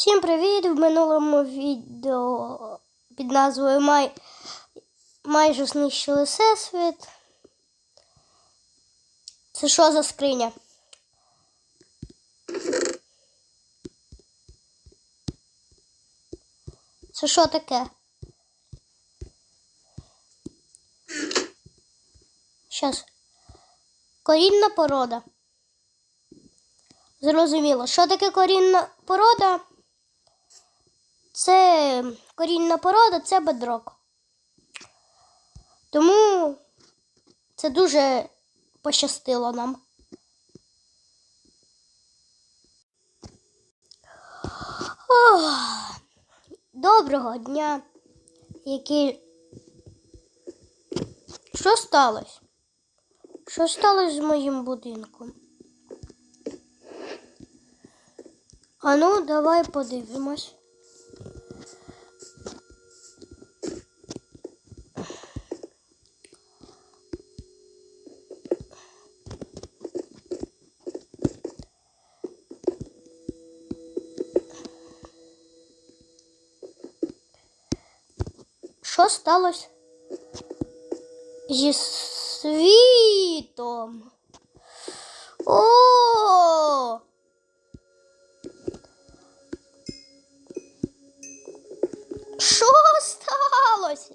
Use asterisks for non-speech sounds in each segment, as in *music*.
Всім привіт! В минулому відео під назвою Май... Майже знищили всесвіт. Це що за скриня? Це що таке? Щас. Корінна порода. Зрозуміло. Що таке корінна порода? Це корінна порода, це бедрок. Тому це дуже пощастило нам. Ох, доброго дня. Які... Що сталося? Що сталося з моїм будинком? А ну, давай подивимось. Що сталося зі? О! Що сталося?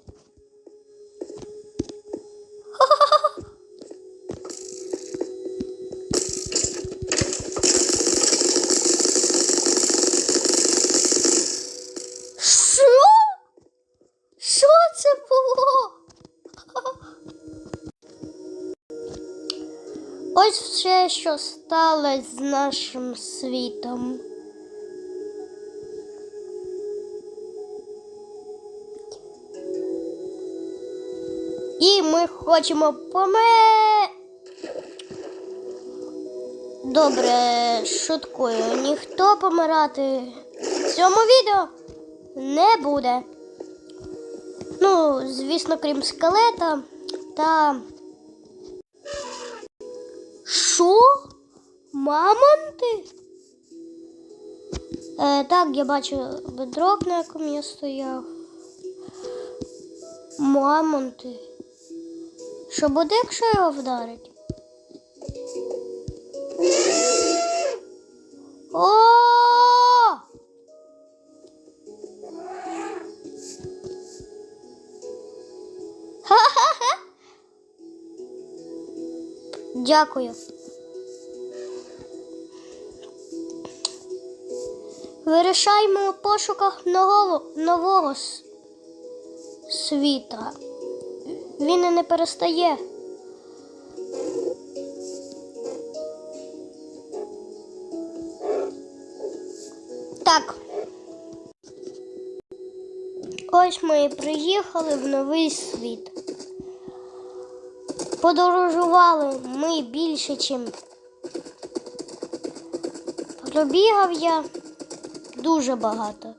Ось все, що сталося з нашим світом. І ми хочемо поме. Добре, шуткую. Ніхто помирати в цьому відео не буде. Ну, звісно, крім скелета та. Що? Мамонти? Е, так, я бачу бедрок, на якому я стояв. Мамонти. Що буде, якщо його вдарить? О! Ха-ха-ха! *laughs* Дякую. Вирішаємо у пошуках нового, нового світа. Він і не перестає. Так. Ось ми і приїхали в новий світ. Подорожували ми більше, чим пробігав я дуже багато.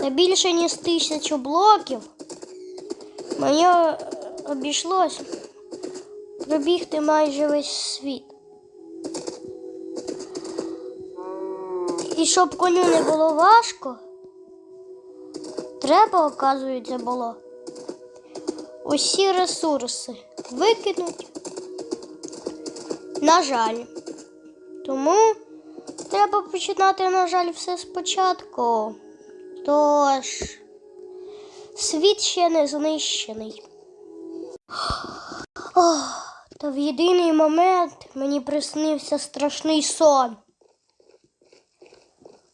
Та більше ніж тисячу блоків. Мені обійшлось пробігти майже весь світ. І щоб коню не було важко, треба, оказується, було усі ресурси викинуть. На жаль. Тому треба починати, на жаль, все спочатку. Тож світ ще не знищений. Ох, та в єдиний момент мені приснився страшний сон.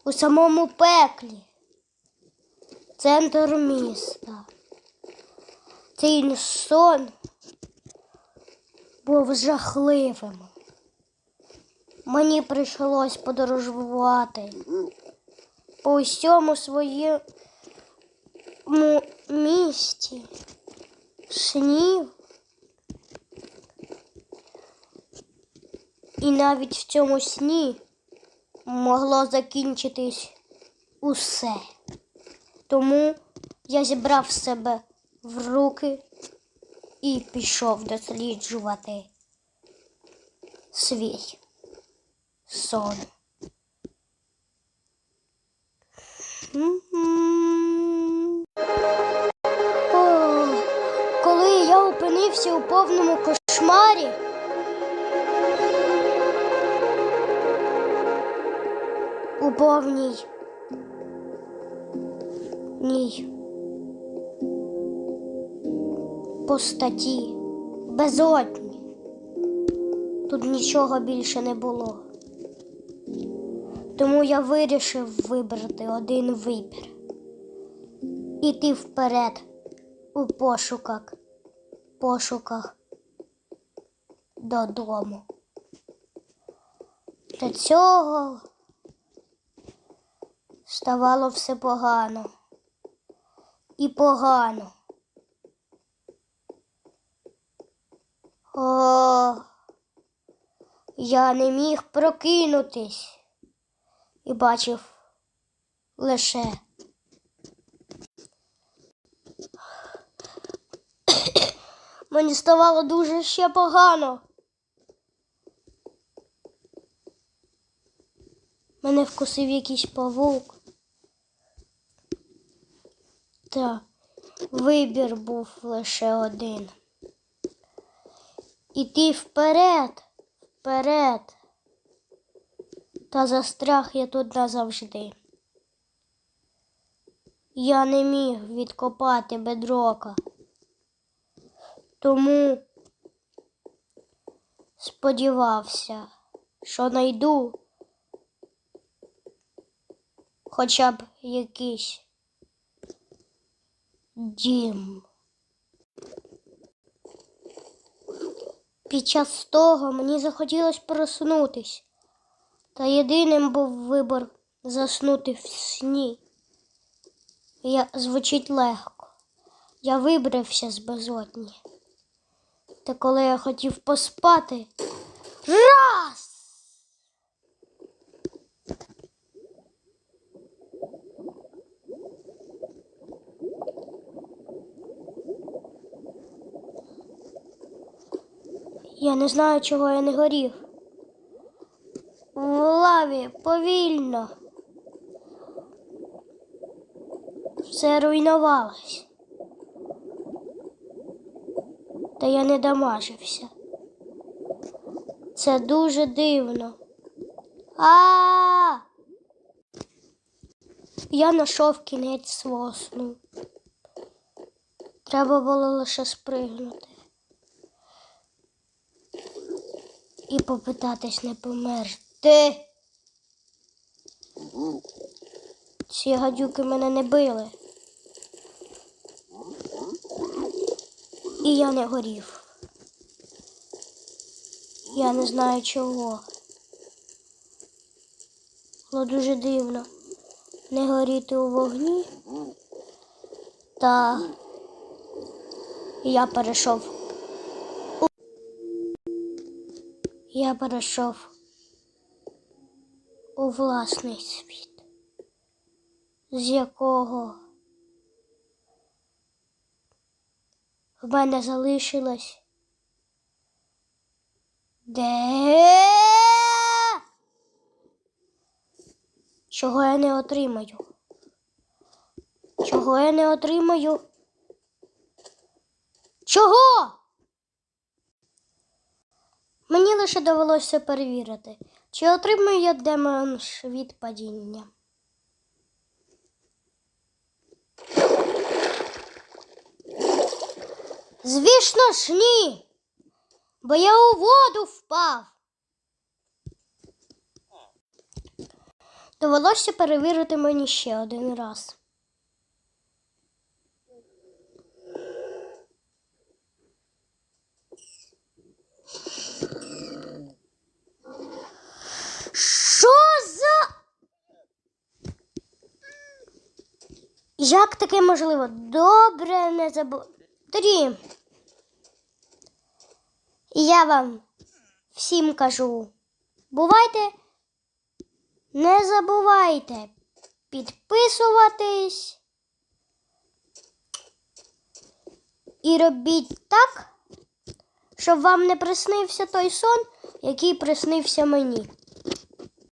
У самому пеклі. Центр міста. Цей сон був жахливим. Мені прийшлось подорожувати по усьому своєму місті снів. І навіть в цьому сні могло закінчитись усе. Тому я зібрав себе в руки і пішов досліджувати свій сон. О, коли я опинився у повному кошмарі. У повній. Ній. Пустоті. Безодні. Тут нічого більше не було. Тому я вирішив вибрати один вибір. Іти вперед у пошуках, пошуках додому. До цього ставало все погано. І погано. О, я не міг прокинутись і бачив лише. Мені ставало дуже ще погано. Мене вкусив якийсь павук. Та вибір був лише один. Іти вперед, вперед. Та застряг я тут назавжди. Я не міг відкопати бедрока. Тому сподівався, що найду хоча б якийсь дім. Під час того мені захотілося проснутись, та єдиним був вибір заснути в сні. Я, звучить легко. Я вибрався з безодні. Та коли я хотів поспати, раз! Я не знаю, чого я не горів. В лаві повільно. Все руйнувалось. Та я не дамажився. Це дуже дивно. А! Я знайшов кінець свого сну. Треба було лише спригнути. І попитатись не померти. Ці гадюки мене не били. І я не горів. Я не знаю чого. Було дуже дивно не горіти у вогні. Та я перейшов. Я перейшов у власний світ, з якого в мене залишилось де чого я не отримаю? Чого я не отримаю? Чого? Мені лише довелося перевірити, чи отримує демонш від падіння. Звісно ж, ні. Бо я у воду впав. Довелося перевірити мені ще один раз. Що за. Як таке можливо? Добре, не забув. Тоді. Я вам всім кажу. Бувайте, не забувайте підписуватись і робіть так, щоб вам не приснився той сон, який приснився мені.